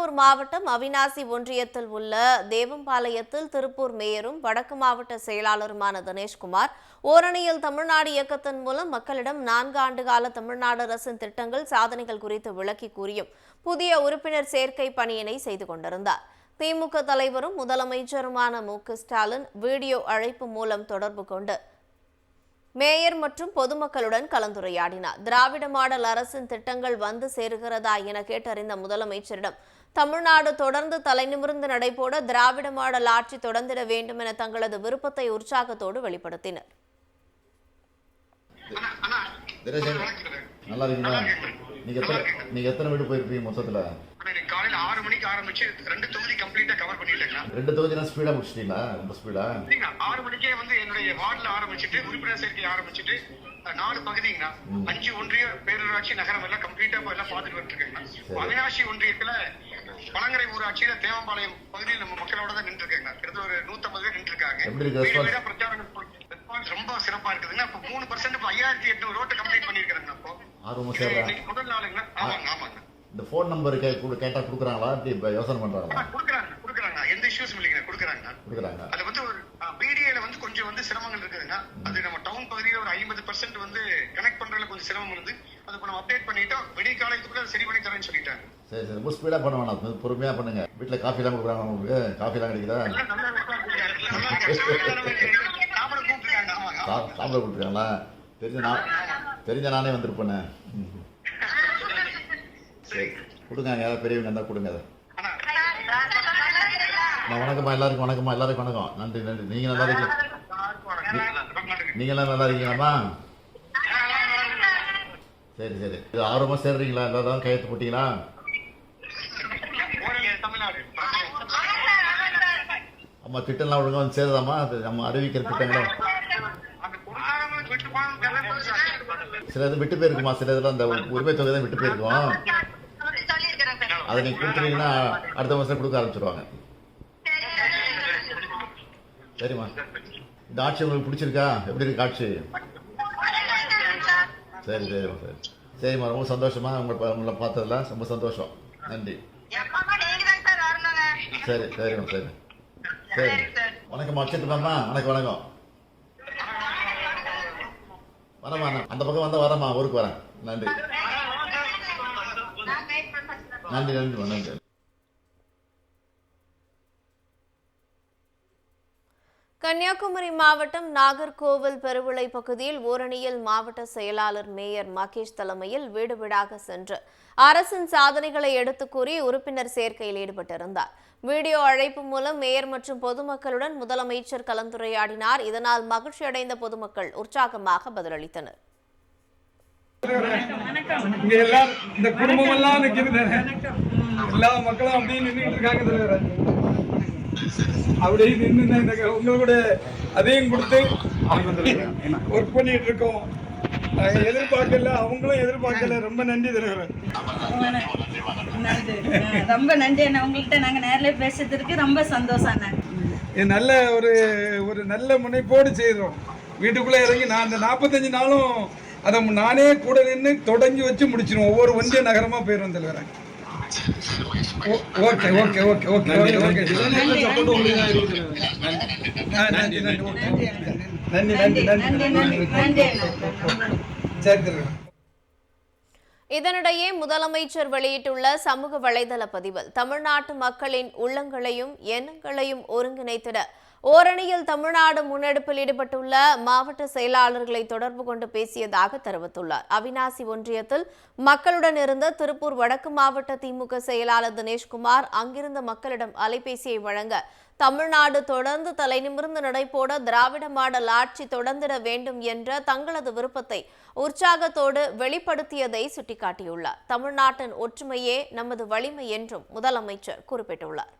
திருப்பூர் மாவட்டம் அவினாசி ஒன்றியத்தில் உள்ள தேவம்பாளையத்தில் திருப்பூர் மேயரும் வடக்கு மாவட்ட செயலாளருமான தினேஷ்குமார் ஓரணியில் தமிழ்நாடு இயக்கத்தின் மூலம் மக்களிடம் நான்கு ஆண்டு கால தமிழ்நாடு அரசின் திட்டங்கள் சாதனைகள் குறித்து விளக்கி கூறியும் புதிய உறுப்பினர் சேர்க்கை பணியினை செய்து கொண்டிருந்தார். திமுக தலைவரும் முதலமைச்சருமான மு ஸ்டாலின் வீடியோ அழைப்பு மூலம் தொடர்பு கொண்டு மேயர் மற்றும் பொதுமக்களுடன் கலந்துரையாடினார். திராவிட மாடல் அரசின் திட்டங்கள் வந்து சேருகிறதா என கேட்டறிந்த முதலமைச்சரிடம் தமிழ்நாடு தொடர்ந்து தலைநிமிர்ந்து நடைபோட திராவிட மாடல் ஆட்சி தொடர்ந்திட வேண்டும் என தங்களது விருப்பத்தை உற்சாகத்தோடு வெளிப்படுத்தினர். நீங்க எத்தனை வீடு போயிருப்பீங்க மொத்தத்துல? ஆறு மணிக்கு ஆரம்பிச்சு ரெண்டு தொகுதி கம்ப்ளீட்டா கவர் பண்ணிட்டேங்கண்ணா ரெண்டு தொகுதினா ஸ்பீடா முடிச்சிட்டீங்களா? ரொம்ப ஸ்பீடா ஆறு மணிக்கே வந்து என்னுடைய வார்டுல ஆரம்பிச்சுட்டு உறுப்பினர் சேர்க்கை ஆரம்பிச்சுட்டு நாலு பகுதிங்கண்ணா அஞ்சு ஒன்றிய பேரூராட்சி நகரம் எல்லாம் கம்ப்ளீட்டா எல்லாம் பார்த்துட்டு வந்துருக்கேங்கண்ணா அவினாசி ஒன்றியத்துல பழங்கரை ஊராட்சியில தேவம்பாளையம் பகுதியில் நம்ம மக்களோட தான் நின்று கிட்டத்தட்ட ஒரு நூத்தம்பது பேர் நின்று இருக்காங்க பிரச்சாரம் ரொம்ப சிறப்பா இருக்குதுங்க. இப்ப மூணு பர்சன்ட் ஐயாயிரத்தி எட்நூறு ரோட்டை கம்ப்ளீட் பண்ணிருக்காங்க இப்போ முதல் நாளுங்கண்ணா ஆமாங்க ஆமாங்க. இந்த ஃபோன் நம்பர் கே கூட கேட்டா கொடுக்குறாங்களா? இப்படி இப்ப யோசனை பண்றாங்களா? ஆ, குடுக்குறாங்க குடுக்குறாங்க. எந்த இஷ்யூஸ் இல்லைங்க குடுக்குறாங்க கொடுக்குறாங்க. அது வந்து ஒரு பிடிஏல வந்து கொஞ்சம் வந்து சிரமங்கள் இருக்குதுங்க அது நம்ம டவுன் பகுதியில ஒரு ஐம்பது பர்சன்ட் வந்து கனெக்ட் பண்றதுல கொஞ்சம் சிரமம் இருந்து அது இப்ப நம்ம அப்டேட் பண்ணிட்டோம் விடிய காலத்துக்குள்ள சரி பண்ணி தரேன்னு சொல்லிட்டாங்க. சரி சரி. ரொம்ப ஸ்பீடா பண்ண வேணாம். கொஞ்சம் பொறுமையா பண்ணுங்க. வீட்டுல காஃபி எல்லாம் கொடுக்குறாங்க உங்களுக்கு? காஃபி எல்லாம் கிடைக்குதா. சாப்பிட கொடுத்துருக்காங்களா தெரிஞ்ச நான் தெரிஞ்ச நானே வந்திருப்பேனே. சரி கொடுங்க யாராவது பெரியவங்க இருந்தால் கொடுங்க அதை. நான் வணக்கம்மா எல்லாருக்கும் வணக்கம்மா எல்லாருக்கும் வணக்கம். நன்றி நன்றி. நீங்க நல்லா இருக்கீங்க. நீங்க நல்லா இருக்கீங்களாம்மா? சரி சரி. இது ஆர்வமா சேர்றீங்களா? எல்லாரும் கையெழுத்து போட்டீங்களா? ஓரளவு அம்மா திட்டம்லாம் ஒழுங்காக வந்து சேருதாம்மா? அது நம்ம அறிவிக்கிற திட்டங்களும் சில இது விட்டு போயிருக்குமா? சில இதெல்லாம் அந்த உரிமை தொகை தான் விட்டு போயிருக்கோம். அதை நீங்க கொடுத்துட்டீங்கன்னா அடுத்த மாசம் கொடுக்க ஆரம்பிச்சிருவாங்க. சரிம்மா. இந்த ஆட்சி உங்களுக்கு பிடிச்சிருக்கா? எப்படி இருக்கு ஆட்சி? சரி சரிம்மா சரி. சரிம்மா ரொம்ப சந்தோஷமா உங்களை உங்களை பார்த்ததுல ரொம்ப சந்தோஷம். நன்றி. சரி சரிம்மா சரி. சரி. வணக்கம் அச்சத்துமாம்மா வணக்கம் வணக்கம். வரமா நான் அந்த பக்கம் வந்தால் வரமா ஊருக்கு வரேன். நன்றி நான் வெயிட் பண்றேன் சார் நன்றி நன்றி வணக்கம் கன்னியாகுமரி மாவட்டம் நாகர்கோவில் பெருவிளை பகுதியில் ஓரணியில் மாவட்ட செயலாளர் மேயர் மகேஷ் தலைமையில் வீடு வீடாக சென்று அரசின் சாதனைகளை எடுத்துக்கூறி உறுப்பினர் சேர்க்கையில் ஈடுபட்டிருந்தார். வீடியோ அழைப்பு மூலம் மேயர் மற்றும் பொதுமக்களுடன் முதலமைச்சர் கலந்துரையாடினார். இதனால் மகிழ்ச்சியடைந்த பொதுமக்கள் உற்சாகமாக பதிலளித்தனர். இங்க எல்லாரும் இந்த குடும்பம் எல்லாம் நிக்கிறது எல்லா மக்களும் அப்படியே நின்றுட்டு இருக்காங்க தலைவர் அப்படியே நின்று இந்த உங்களோட அதையும் கொடுத்து ஒர்க் பண்ணிட்டு இருக்கோம். எதிர்பார்க்கல அவங்களும் எதிர்பார்க்கல. ரொம்ப நன்றி தலைவர். ரொம்ப நன்றி அண்ணா. உங்கள்கிட்ட நாங்க நேர்ல பேசுறதுக்கு ரொம்ப சந்தோஷம் அண்ணா. நல்ல ஒரு ஒரு நல்ல முனைப்போடு செய்கிறோம் வீட்டுக்குள்ளே இறங்கி நான் அந்த நாற்பத்தஞ்சு நாளும் அதை நானே கூட நின்று தொடங்கி வச்சு முடிச்சிருவோம் ஒவ்வொரு ஒன்றிய நகரமாக போயிடும் தலைவர். Okay okay okay okay okay okay. நன்றி நன்றி. நன்றி நன்றி சரி தலைவர். இதனிடையே முதலமைச்சர் வெளியிட்டுள்ள சமூக வலைதள பதிவில் தமிழ்நாட்டு மக்களின் உள்ளங்களையும் எண்ணங்களையும் ஒருங்கிணைத்திட ஓரணியில் தமிழ்நாடு முன்னெடுப்பில் ஈடுபட்டுள்ள மாவட்ட செயலாளர்களை தொடர்பு கொண்டு பேசியதாக தெரிவித்துள்ளார். அவினாசி ஒன்றியத்தில் மக்களுடன் இருந்த திருப்பூர் வடக்கு மாவட்ட திமுக செயலாளர் தினேஷ்குமார் அங்கிருந்த மக்களிடம் அலைபேசியை வழங்க தமிழ்நாடு தொடர்ந்து தலைநிமிர்ந்து நடைபோட திராவிட மாடல் ஆட்சி தொடர்ந்திட வேண்டும் என்ற தங்களது விருப்பத்தை உற்சாகத்தோடு வெளிப்படுத்தியதை சுட்டிக்காட்டியுள்ளார். தமிழ்நாட்டின் ஒற்றுமையே நமது வலிமை என்றும் முதலமைச்சர் குறிப்பிட்டுள்ளார்.